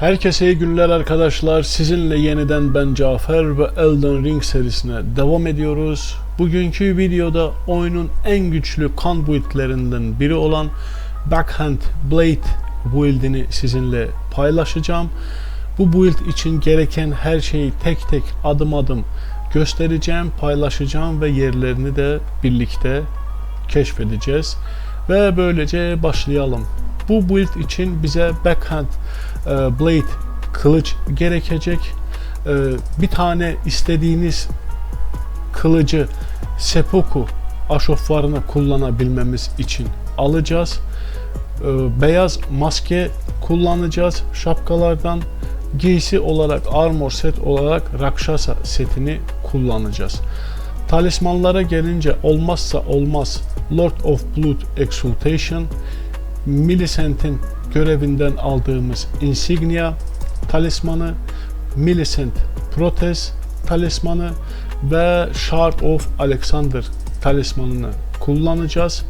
Herkese iyi günler arkadaşlar. Sizinle yeniden ben Cafer ve Elden Ring serisine devam ediyoruz. Bugünkü videoda oyunun en güçlü conduitlerinden biri olan Backhand Blade build'ini sizinle paylaşacağım. Bu build için gereken her şeyi tek tek adım adım göstereceğim, paylaşacağım ve yerlerini de birlikte keşfedeceğiz. Ve böylece başlayalım. Bu build için bize backhand e, blade kılıç gerekecek. E, bir tane istediğiniz kılıcı seppuku aşoflarını kullanabilmemiz için alacağız. E, beyaz maske kullanacağız şapkalardan. Giysi olarak armor set olarak Rakshasa setini kullanacağız. Talismanlara gelince olmazsa olmaz Lord of Blood Exaltation, Millicent'in görevinden aldığımız insignia talismanı, Millicent Protez talismanı ve Shard of Alexander talismanını kullanacağız.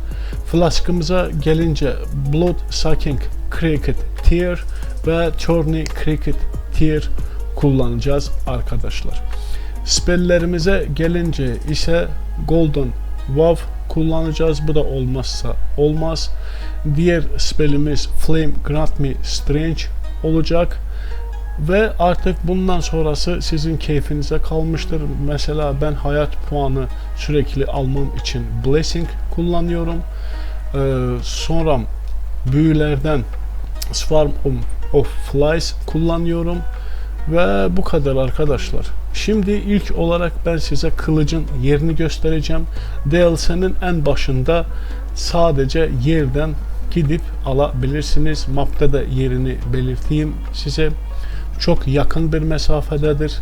Flaskımıza gelince Blood Sucking Cricket Tear ve Tourney Cricket Tear kullanacağız arkadaşlar. Spelllerimize gelince ise Golden Wow kullanacağız. Bu da olmazsa olmaz. Diğer spellimiz Flame Grant Me Strange olacak. Ve artık bundan sonrası sizin keyfinize kalmıştır. Mesela ben hayat puanı sürekli almam için Blessing kullanıyorum. Ee, sonra büyülerden Swarm of Flies kullanıyorum. Ve bu kadar arkadaşlar. Şimdi ilk olarak ben size kılıcın yerini göstereceğim. DLC'nin en başında sadece yerden gidip alabilirsiniz. Map'ta da yerini belirteyim size. Çok yakın bir mesafededir.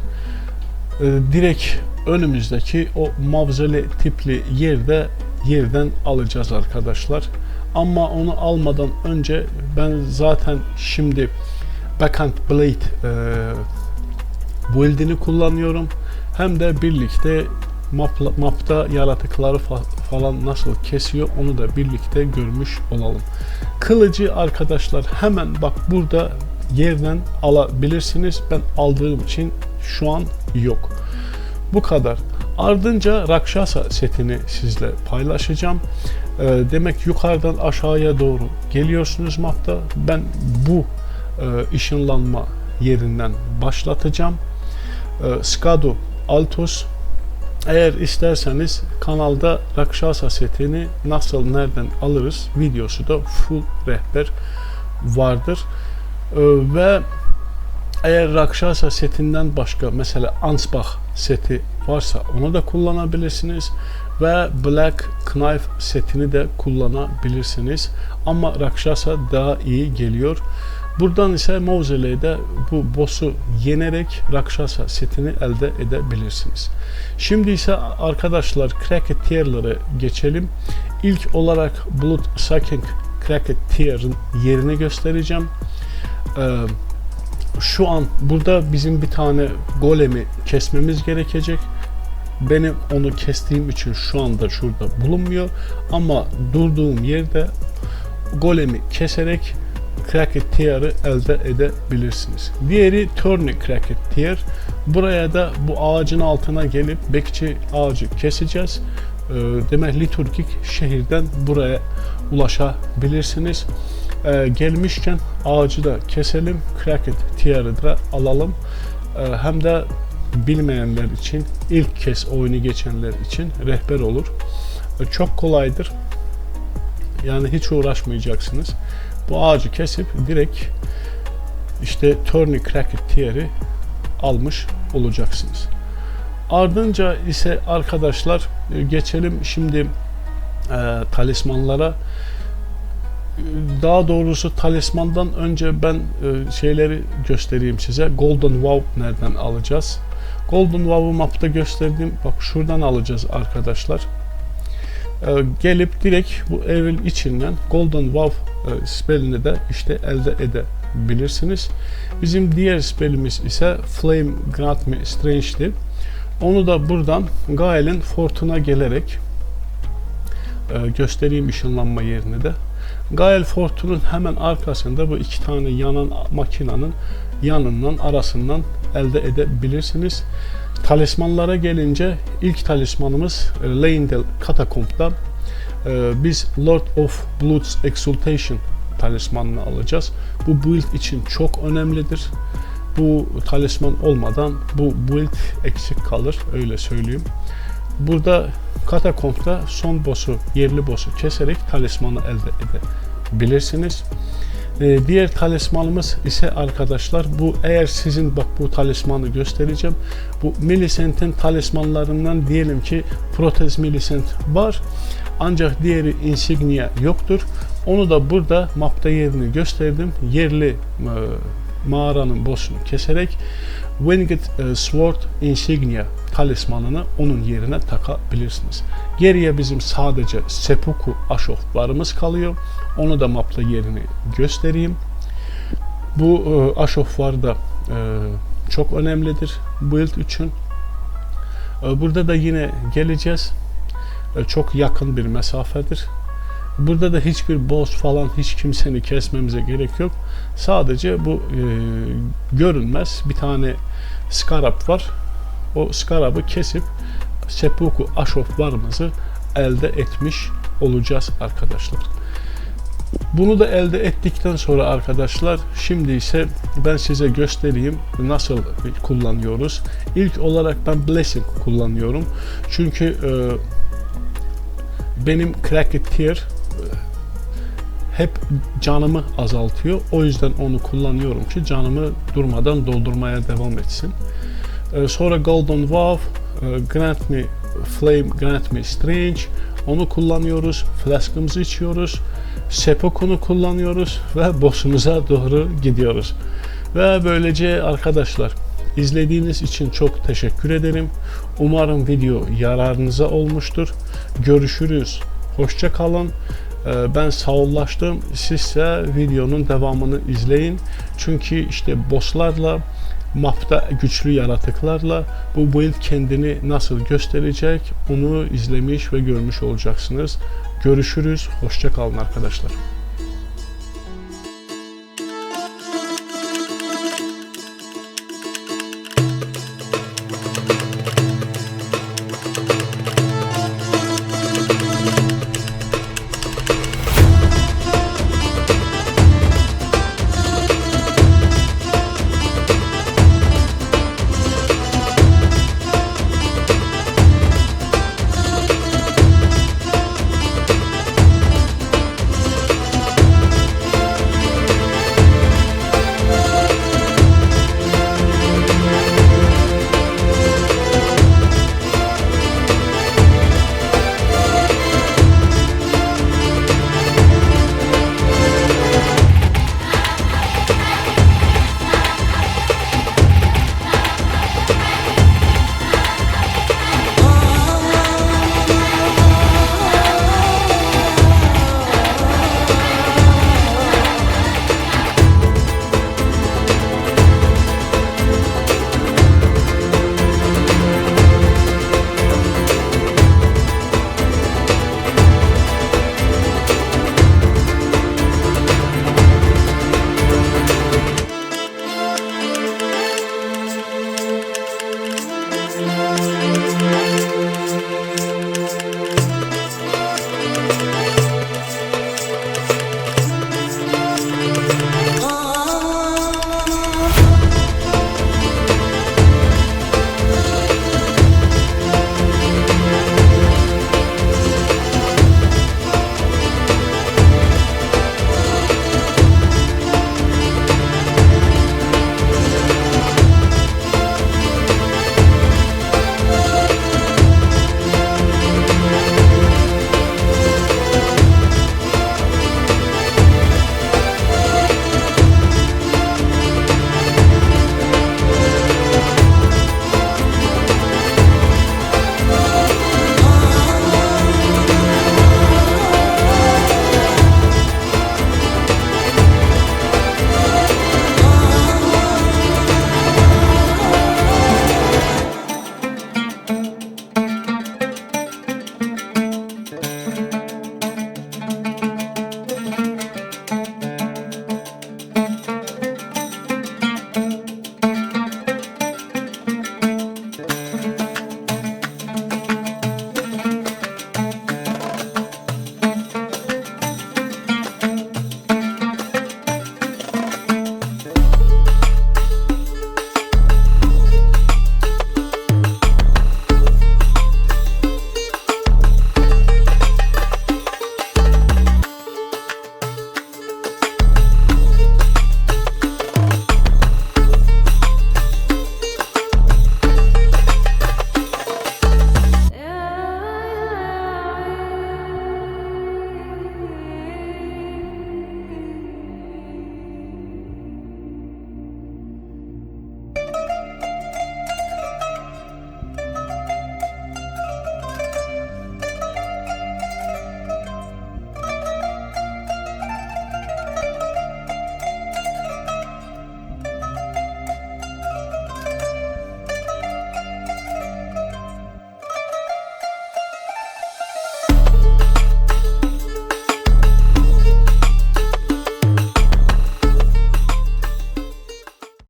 Ee, direkt önümüzdeki o mavzele tipli yerde yerden alacağız arkadaşlar. Ama onu almadan önce ben zaten şimdi Backhand Blade e, build'ini kullanıyorum. Hem de birlikte map, mapta yaratıkları fa- falan nasıl kesiyor onu da birlikte görmüş olalım. Kılıcı arkadaşlar hemen bak burada yerden alabilirsiniz. Ben aldığım için şu an yok. Bu kadar. Ardınca Rakshasa setini sizle paylaşacağım. Ee, demek yukarıdan aşağıya doğru geliyorsunuz mapta. Ben bu e, ışınlanma yerinden başlatacağım. E, Skadu Altos eğer isterseniz kanalda Rakshasa setini nasıl nereden alırız videosu da full rehber vardır. E, ve eğer Rakshasa setinden başka mesela Ansbach seti varsa onu da kullanabilirsiniz ve Black Knife setini de kullanabilirsiniz. Ama Rakshasa daha iyi geliyor. Buradan ise Mausolei'de bu boss'u yenerek Rakshasa setini elde edebilirsiniz. Şimdi ise arkadaşlar Cracket Tier'lara geçelim. İlk olarak Blood Sucking Cracket Tier'ın yerini göstereceğim. Ee, şu an burada bizim bir tane golemi kesmemiz gerekecek. Benim onu kestiğim için şu anda şurada bulunmuyor. Ama durduğum yerde golemi keserek Cracket Tier'ı elde edebilirsiniz. Diğeri Tourney Cracket Tier. Buraya da bu ağacın altına gelip bekçi ağacı keseceğiz. Ee, demek liturgik şehirden buraya ulaşabilirsiniz. Ee, gelmişken ağacı da keselim. Cracket Tier'ı da alalım. Ee, hem de bilmeyenler için, ilk kez oyunu geçenler için rehber olur. Çok kolaydır. Yani hiç uğraşmayacaksınız. Bu ağacı kesip direkt işte Tourney Cracket Tier'i almış olacaksınız. Ardınca ise arkadaşlar e, geçelim şimdi e, talismanlara. Daha doğrusu talismandan önce ben e, şeyleri göstereyim size. Golden Wow nereden alacağız? Golden Wow'u mapta gösterdim. Bak şuradan alacağız arkadaşlar. E, gelip direkt bu evin içinden Golden Wow e, spellini de işte elde edebilirsiniz. Bizim diğer spellimiz ise Flame Grant Me Strange'di. Onu da buradan Gael'in Fortuna gelerek e, göstereyim ışınlanma yerini de. Gael Fortun'un hemen arkasında bu iki tane yanan makinanın yanından arasından elde edebilirsiniz. Talismanlara gelince ilk talismanımız e, Leyndell Katakomb'da e, biz Lord of Blood's Exaltation talismanını alacağız. Bu build için çok önemlidir. Bu talisman olmadan bu build eksik kalır öyle söyleyeyim. Burada Katakomb'da son boss'u, yerli boss'u keserek talismanı elde edebilirsiniz. Ee, diğer talismanımız ise arkadaşlar bu eğer sizin bak bu talismanı göstereceğim. Bu Millicent'in talismanlarından diyelim ki Protez Millicent var. Ancak diğeri Insignia yoktur. Onu da burada mapta yerini gösterdim. Yerli e, mağaranın boss'unu keserek Winged e, Sword Insignia talismanını onun yerine takabilirsiniz. Geriye bizim sadece Seppuku aşoflarımız kalıyor. Onu da mapta yerini göstereyim. Bu e, aşoflar da e, çok önemlidir build için. E, burada da yine geleceğiz. E, çok yakın bir mesafedir. Burada da hiçbir boss falan hiç kimseni kesmemize gerek yok. Sadece bu e, görünmez bir tane skarab var. O skarabı kesip seppuku aşoflarımızı elde etmiş olacağız arkadaşlar. Bunu da elde ettikten sonra arkadaşlar şimdi ise ben size göstereyim nasıl kullanıyoruz. İlk olarak ben Blessing kullanıyorum. Çünkü e, benim Cracked Tier e, hep canımı azaltıyor. O yüzden onu kullanıyorum ki canımı durmadan doldurmaya devam etsin. E, sonra Golden Wow, e, Grant Me Flame, Grant Me Strange onu kullanıyoruz. Flask'ımızı içiyoruz. Seppuku'nu kullanıyoruz ve boss'umuza doğru gidiyoruz. Ve böylece arkadaşlar izlediğiniz için çok teşekkür ederim. Umarım video yararınıza olmuştur. Görüşürüz. Hoşça kalın. Ee, Ben sağollaştım. Sizse videonun devamını izleyin. Çünkü işte bosslarla mapta güçlü yaratıklarla bu build kendini nasıl gösterecek onu izlemiş ve görmüş olacaksınız. Görüşürüz. Hoşça kalın arkadaşlar.